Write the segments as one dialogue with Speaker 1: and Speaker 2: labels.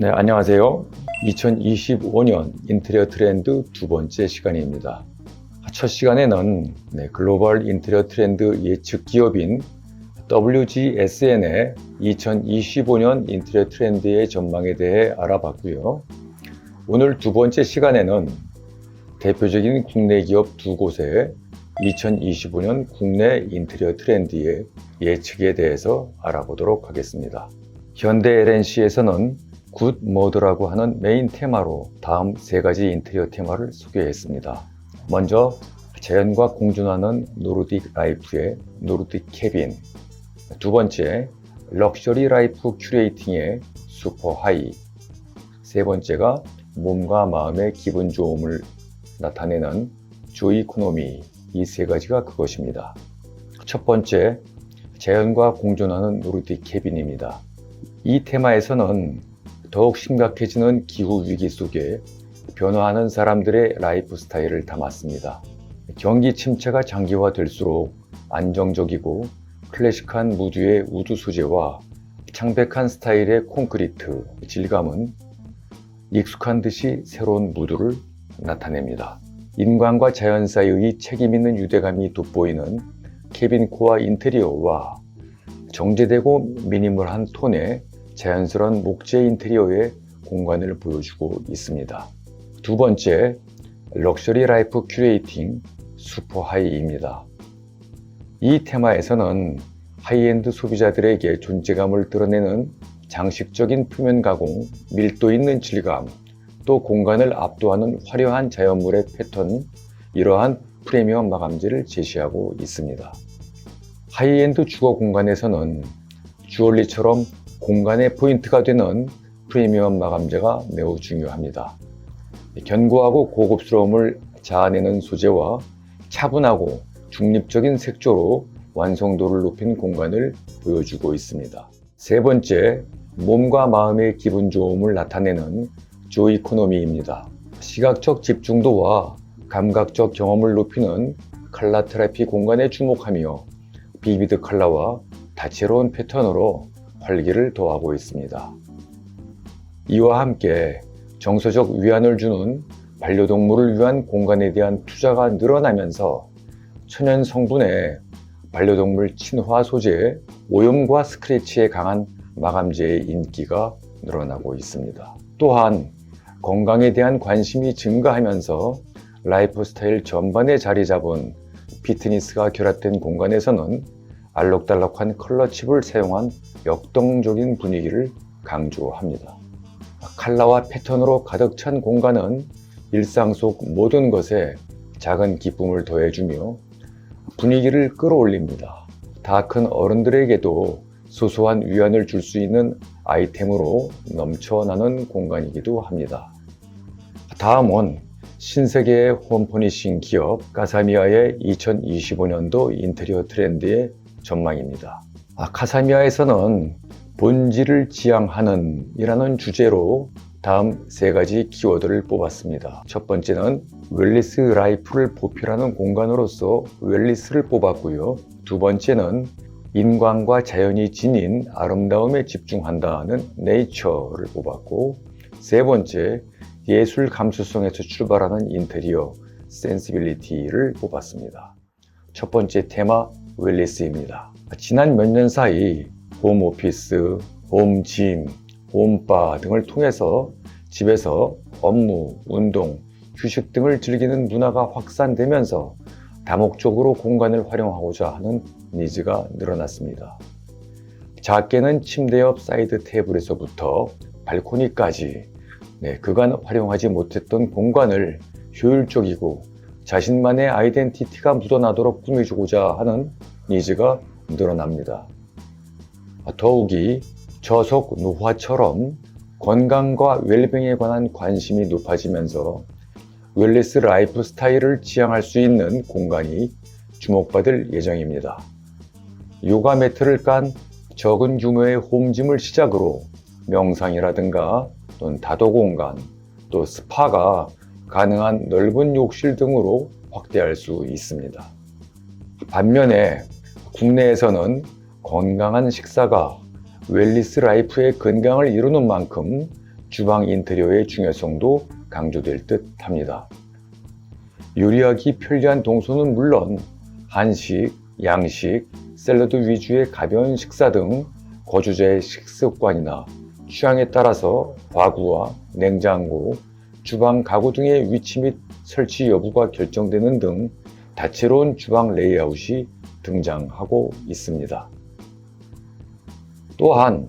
Speaker 1: 네, 안녕하세요. 2025년 인테리어 트렌드 두 번째 시간입니다. 첫 시간에는 네, 글로벌 인테리어 트렌드 예측 기업인 WGSN의 2025년 인테리어 트렌드의 전망에 대해 알아봤고요. 오늘 두 번째 시간에는 대표적인 국내 기업 두 곳의 2025년 국내 인테리어 트렌드의 예측에 대해서 알아보도록 하겠습니다. 현대 LNC에서는 굿 모드라고 하는 메인 테마로 다음 세 가지 인테리어 테마를 소개했습니다. 먼저 자연과 공존하는 노르딕 라이프의 노르딕 캐빈 두 번째 럭셔리 라이프 큐레이팅의 슈퍼 하이 세 번째가 몸과 마음의 기분 좋음을 나타내는 조이 이코노미 이 세 가지가 그것입니다. 첫 번째 자연과 공존하는 노르딕 캐빈입니다. 이 테마에서는 더욱 심각해지는 기후 위기 속에 변화하는 사람들의 라이프 스타일을 담았습니다. 경기 침체가 장기화될수록 안정적이고 클래식한 무드의 우드 소재와 창백한 스타일의 콘크리트 질감은 익숙한 듯이 새로운 무드를 나타냅니다. 인간과 자연 사이의 책임있는 유대감이 돋보이는 케빈코어 인테리어와 정제되고 미니멀한 톤의 자연스러운 목재 인테리어의 공간을 보여주고 있습니다. 두 번째, 럭셔리 라이프 큐레이팅 슈퍼 하이입니다. 이 테마에서는 하이엔드 소비자들에게 존재감을 드러내는 장식적인 표면 가공, 밀도 있는 질감, 또 공간을 압도하는 화려한 자연물의 패턴, 이러한 프리미엄 마감재를 제시하고 있습니다. 하이엔드 주거 공간에서는 주얼리처럼 공간의 포인트가 되는 프리미엄 마감재가 매우 중요합니다. 견고하고 고급스러움을 자아내는 소재와 차분하고 중립적인 색조로 완성도를 높인 공간을 보여주고 있습니다. 세 번째, 몸과 마음의 기분 좋음을 나타내는 조이코노미입니다. 시각적 집중도와 감각적 경험을 높이는 칼라 테라피 공간에 주목하며 비비드 컬러와 다채로운 패턴으로 활기를 더하고 있습니다. 이와 함께 정서적 위안을 주는 반려동물을 위한 공간에 대한 투자가 늘어나면서 천연 성분의 반려동물 친화 소재 오염과 스크래치에 강한 마감재의 인기가 늘어나고 있습니다. 또한 건강에 대한 관심이 증가하면서 라이프 스타일 전반에 자리 잡은 피트니스가 결합된 공간에서는 알록달록한 컬러 칩을 사용한 역동적인 분위기를 강조합니다. 컬러와 패턴으로 가득 찬 공간은 일상 속 모든 것에 작은 기쁨을 더해주며 분위기를 끌어올립니다. 다 큰 어른들에게도 소소한 위안을 줄 수 있는 아이템으로 넘쳐나는 공간이기도 합니다. 다음은 신세계의 홈퍼니싱 기업 카사미아의 2025년도 인테리어 트렌드의 전망입니다. 아, 카사미아에서는 본질을 지향하는 이라는 주제로 다음 세 가지 키워드를 뽑았습니다. 첫 번째는 웰리스 라이프를 보필하는 공간으로서 웰리스를 뽑았고요. 두 번째는 인간과 자연이 지닌 아름다움에 집중한다는 네이처를 뽑았고 세 번째 예술 감수성에서 출발하는 인테리어 센시빌리티를 뽑았습니다. 첫 번째 테마 웰리스입니다. 지난 몇 년 사이 홈오피스, 홈짐, 홈바 등을 통해서 집에서 업무, 운동, 휴식 등을 즐기는 문화가 확산되면서 다목적으로 공간을 활용하고자 하는 니즈가 늘어났습니다. 작게는 침대 옆 사이드 테이블에서부터 발코니까지 네, 그간 활용하지 못했던 공간을 효율적이고 자신만의 아이덴티티가 묻어나도록 꾸며주고자 하는 니즈가 늘어납니다. 더욱이 저속 노화처럼 건강과 웰빙에 관한 관심이 높아지면서 웰리스 라이프 스타일을 지향할 수 있는 공간이 주목받을 예정입니다. 요가 매트를 깐 적은 규모의 홈짐을 시작으로 명상이라든가 또는 다도 공간, 또 스파가 가능한 넓은 욕실 등으로 확대할 수 있습니다. 반면에 국내에서는 건강한 식사가 웰리스 라이프의 건강을 이루는 만큼 주방 인테리어의 중요성도 강조될 듯 합니다. 요리하기 편리한 동선은 물론 한식, 양식, 샐러드 위주의 가벼운 식사 등 거주자의 식습관이나 취향에 따라서 화구와 냉장고, 주방 가구 등의 위치 및 설치 여부가 결정되는 등 다채로운 주방 레이아웃이 등장하고 있습니다. 또한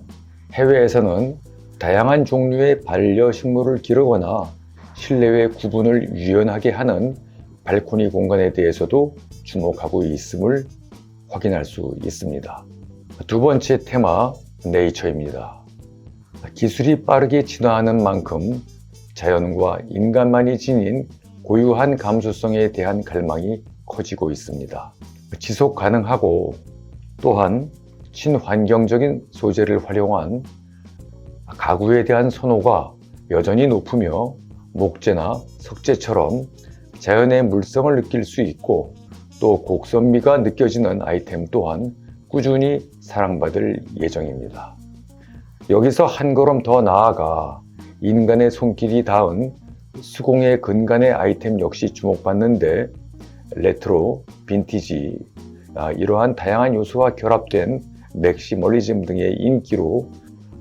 Speaker 1: 해외에서는 다양한 종류의 반려식물을 기르거나 실내외 구분을 유연하게 하는 발코니 공간에 대해서도 주목하고 있음을 확인할 수 있습니다. 두 번째 테마, 네이처입니다. 기술이 빠르게 진화하는 만큼 자연과 인간만이 지닌 고유한 감수성에 대한 갈망이 커지고 있습니다. 지속 가능하고 또한 친환경적인 소재를 활용한 가구에 대한 선호가 여전히 높으며 목재나 석재처럼 자연의 물성을 느낄 수 있고 또 곡선미가 느껴지는 아이템 또한 꾸준히 사랑받을 예정입니다. 여기서 한 걸음 더 나아가 인간의 손길이 닿은 수공예 근간의 아이템 역시 주목받는데 레트로, 빈티지, 아, 이러한 다양한 요소와 결합된 맥시멀리즘 등의 인기로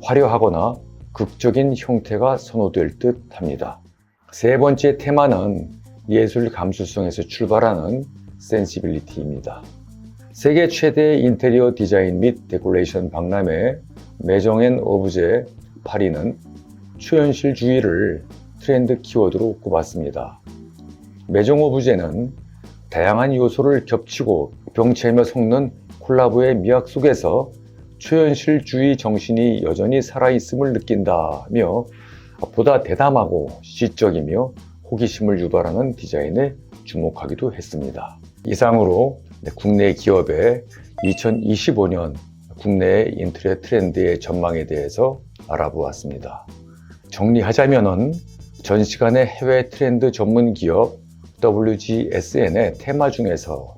Speaker 1: 화려하거나 극적인 형태가 선호될 듯 합니다. 세 번째 테마는 예술 감수성에서 출발하는 센시빌리티입니다. 세계 최대 인테리어 디자인 및 데코레이션 박람회 매정앤 오브제 파리는 초현실 주의를 트렌드 키워드로 꼽았습니다. 매정 오브제는 다양한 요소를 겹치고 병체며 섞는 콜라보의 미학 속에서 초현실주의 정신이 여전히 살아있음을 느낀다며 보다 대담하고 시적이며 호기심을 유발하는 디자인에 주목하기도 했습니다. 이상으로 국내 기업의 2025년 국내 인테리어 트렌드의 전망에 대해서 알아보았습니다. 정리하자면은 전 시간의 해외 트렌드 전문 기업 WGSN의 테마 중에서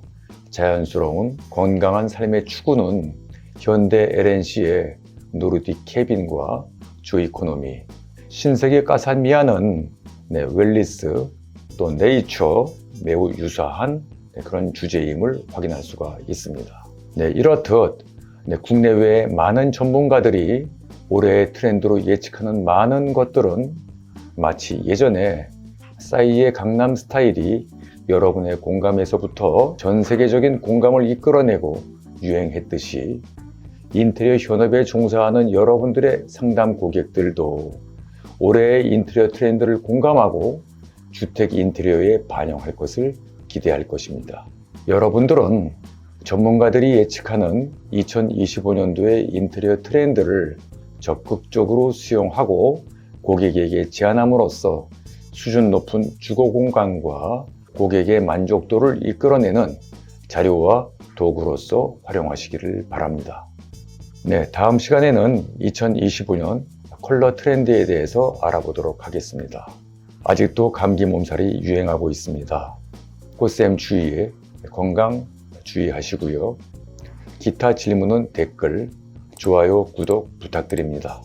Speaker 1: 자연스러운 건강한 삶의 추구는 현대 LNC의 노르딕 캐빈과 조이코노미, 신세계 까산미아는 네, 웰리스, 또 네이처 매우 유사한 네, 그런 주제임을 확인할 수가 있습니다. 네, 이렇듯 네, 국내외의 많은 전문가들이 올해의 트렌드로 예측하는 많은 것들은 마치 예전에 싸이의 강남 스타일이 여러분의 공감에서부터 전 세계적인 공감을 이끌어내고 유행했듯이 인테리어 현업에 종사하는 여러분들의 상담 고객들도 올해의 인테리어 트렌드를 공감하고 주택 인테리어에 반영할 것을 기대할 것입니다. 여러분들은 전문가들이 예측하는 2025년도의 인테리어 트렌드를 적극적으로 수용하고 고객에게 제안함으로써 수준 높은 주거 공간과 고객의 만족도를 이끌어내는 자료와 도구로서 활용하시기를 바랍니다. 네, 다음 시간에는 2025년 컬러 트렌드에 대해서 알아보도록 하겠습니다. 아직도 감기 몸살이 유행하고 있습니다. 꽃샘 주의에 건강 주의하시고요. 기타 질문은 댓글, 좋아요, 구독 부탁드립니다.